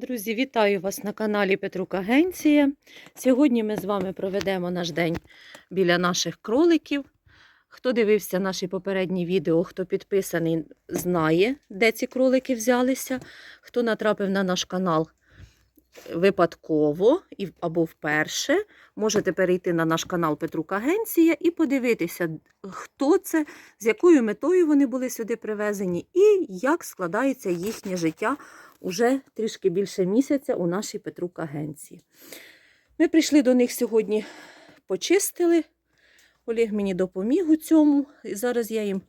Друзі, вітаю вас на каналі Петрук Агенція. Сьогодні ми з вами проведемо наш день біля наших кроликів. Хто дивився наші попередні відео, хто підписаний, знає, де ці кролики взялися. Хто натрапив на наш канал випадково або вперше, можете перейти на наш канал Петрук Агенція і подивитися, хто це, з якою метою вони були сюди привезені і як складається їхнє життя уже трішки більше місяця у нашій Петрук агенції. Ми прийшли до них сьогодні, почистили. Олег мені допоміг у цьому. І зараз я їм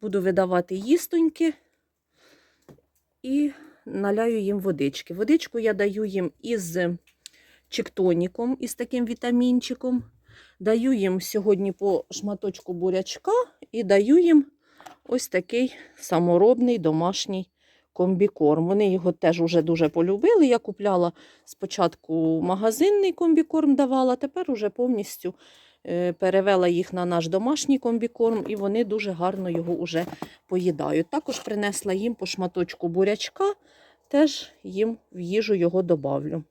буду видавати їстоньки і наляю їм водички. Водичку я даю їм із чектоніком, із таким вітамінчиком. Даю їм сьогодні по шматочку бурячка і даю їм ось такий саморобний домашній комбікорм. Вони його теж уже дуже полюбили. Я купляла спочатку магазинний комбікорм, давала, тепер уже повністю е, перевела їх на наш домашній комбікорм, і вони дуже гарно його уже поїдають. Також принесла їм по шматочку бурячка, теж їм в їжу його добавлю.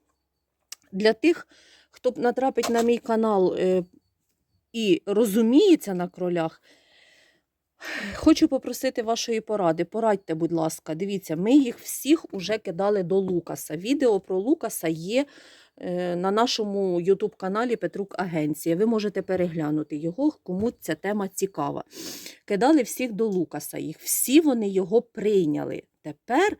Для тих, хто натрапить на мій канал е, і розуміється на кролях, Хочу попросити вашої поради. Порадьте, будь ласка, дивіться, ми їх всіх уже кидали до Лукаса. Відео про Лукаса є е, на нашому ютуб-каналі Петрук Агенція. Ви можете переглянути його, кому ця тема цікава. Кидали всіх до Лукаса. Їх всі вони його прийняли. Тепер.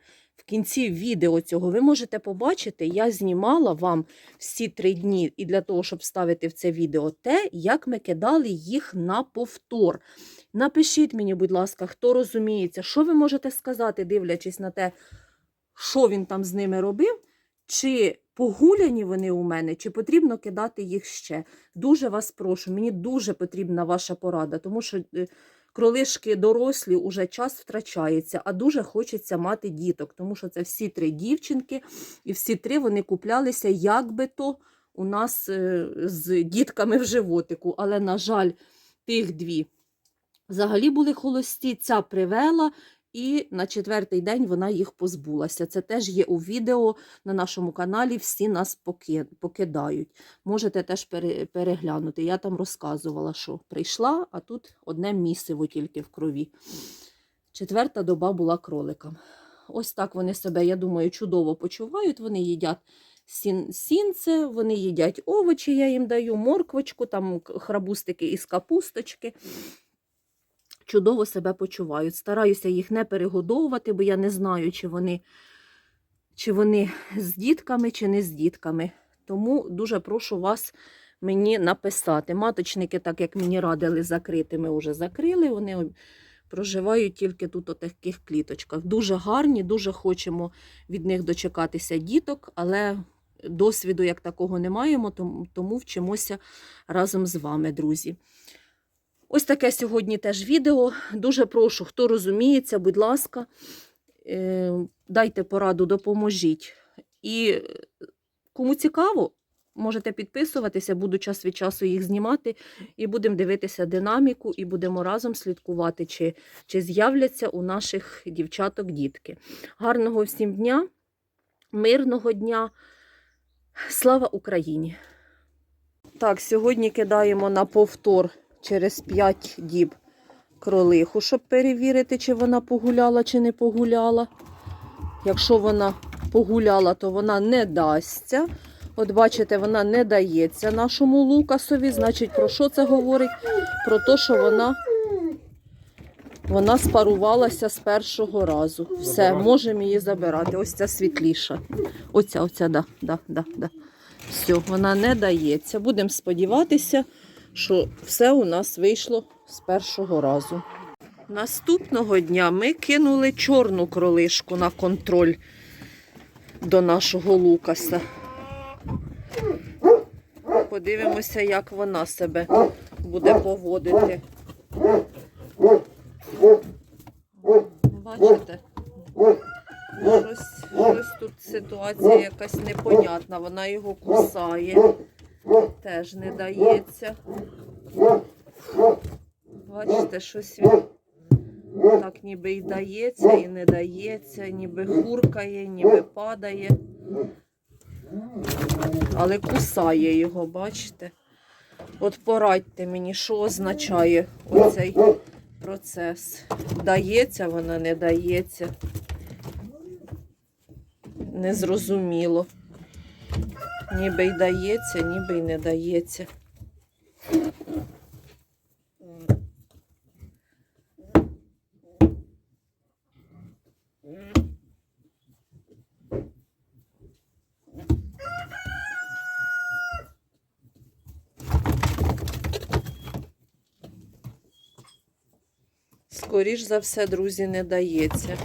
Кінці відео цього ви можете побачити, я знімала вам всі три дні і для того, щоб вставити в це відео те, як ми кидали їх на повтор. Напишіть мені, будь ласка, хто розуміється, що ви можете сказати, дивлячись на те, що він там з ними робив, чи погуляні вони у мене, чи потрібно кидати їх ще. Дуже вас прошу, мені дуже потрібна ваша порада, тому що е, кролишки дорослі уже час втрачається, а дуже хочеться мати діток, тому що це всі три дівчинки, і всі три вони куплялися як би то у нас е, з дітками в животику. Але, на жаль, тих дві взагалі були холості, ця привела, і на четвертий день вона їх позбулася. Це теж є у відео на нашому каналі. Всі нас покидають. Можете теж переглянути. Я там розказувала, що прийшла, а тут одне місиво тільки в крові. Четверта доба була кроликам. Ось так вони себе, я думаю, чудово почувають. Вони їдять сін, сінце, вони їдять овочі, я їм даю, морквочку, там храбустики із капусточки. Чудово себе почувають. Стараюся їх не перегодовувати, бо я не знаю, чи вони, чи вони з дітками, чи не з дітками. Тому дуже прошу вас мені написати. Маточники, так як мені радили закрити, ми вже закрили. Вони проживають тільки тут у таких кліточках. Дуже гарні, дуже хочемо від них дочекатися діток, але досвіду як такого не маємо, тому, вчимося разом з вами, друзі. Ось таке сьогодні теж відео. Дуже прошу, хто розуміється, будь ласка, е, дайте пораду, допоможіть. І е, кому цікаво, можете підписуватися, буду час від часу їх знімати, і будемо дивитися динаміку, і будемо разом слідкувати, чи, чи з'являться у наших дівчаток дітки. Гарного всім дня, мирного дня. Слава Україні! Так, сьогодні кидаємо на повтор через 5 діб кролиху, щоб перевірити, чи вона погуляла, чи не погуляла. Якщо вона погуляла, то вона не дасться. От бачите, вона не дається нашому Лукасові. Значить, про що це говорить? Про те, що вона, вона спарувалася з першого разу. Все, можемо її забирати. Ось ця світліша. Оця, оця, да, да, да, да. Все, вона не дається. Будемо сподіватися, що все у нас вийшло з першого разу. Наступного дня ми кинули чорну кролишку на контроль до нашого Лукаса. Подивимося, як вона себе буде поводити. Бачите? Щось, щось тут ситуація якась непонятна. Вона його кусає. Теж не дається. Бачите, щось він так ніби і дається, і не дається, ніби хуркає, ніби падає. Але кусає його, бачите? От порадьте мені, що означає оцей процес. Дається вона, не дається. Незрозуміло. Ніби й дається, ніби й не дається. Скоріш за все, друзі, не дається.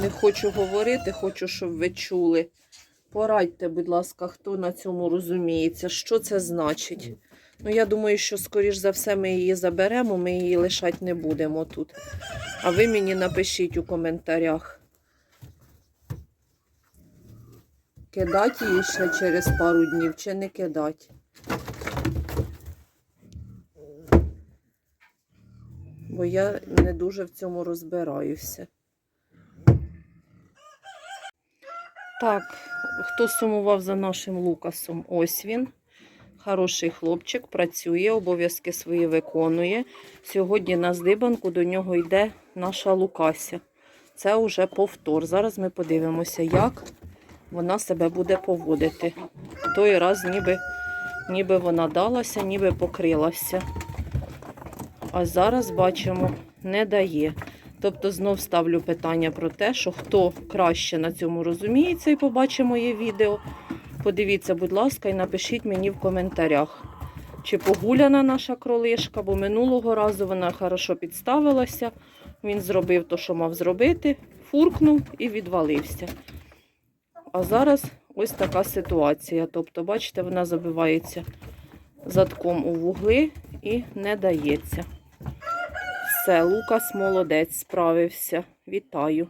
Не хочу говорити, хочу, щоб ви чули. Порадьте, будь ласка, хто на цьому розуміється, що це значить. Ну, я думаю, що, скоріш за все, ми її заберемо, ми її лишати не будемо тут. А ви мені напишіть у коментарях. Кидати її ще через пару днів чи не кидати. Бо я не дуже в цьому розбираюся. Так, хто сумував за нашим Лукасом? Ось він. Хороший хлопчик, працює, обов'язки свої виконує. Сьогодні на здибанку до нього йде наша Лукася. Це вже повтор. Зараз ми подивимося, як вона себе буде поводити. Той раз ніби, ніби вона далася, ніби покрилася. А зараз бачимо, не дає. Тобто знов ставлю питання про те, що хто краще на цьому розуміється і побачить моє відео. Подивіться, будь ласка, і напишіть мені в коментарях, чи погуляна наша кролишка, бо минулого разу вона хорошо підставилася. Він зробив те, що мав зробити, фуркнув і відвалився. А зараз ось така ситуація. Тобто, бачите, вона забивається задком у вугли і не дається. Все, Лукас молодець, справився. Вітаю.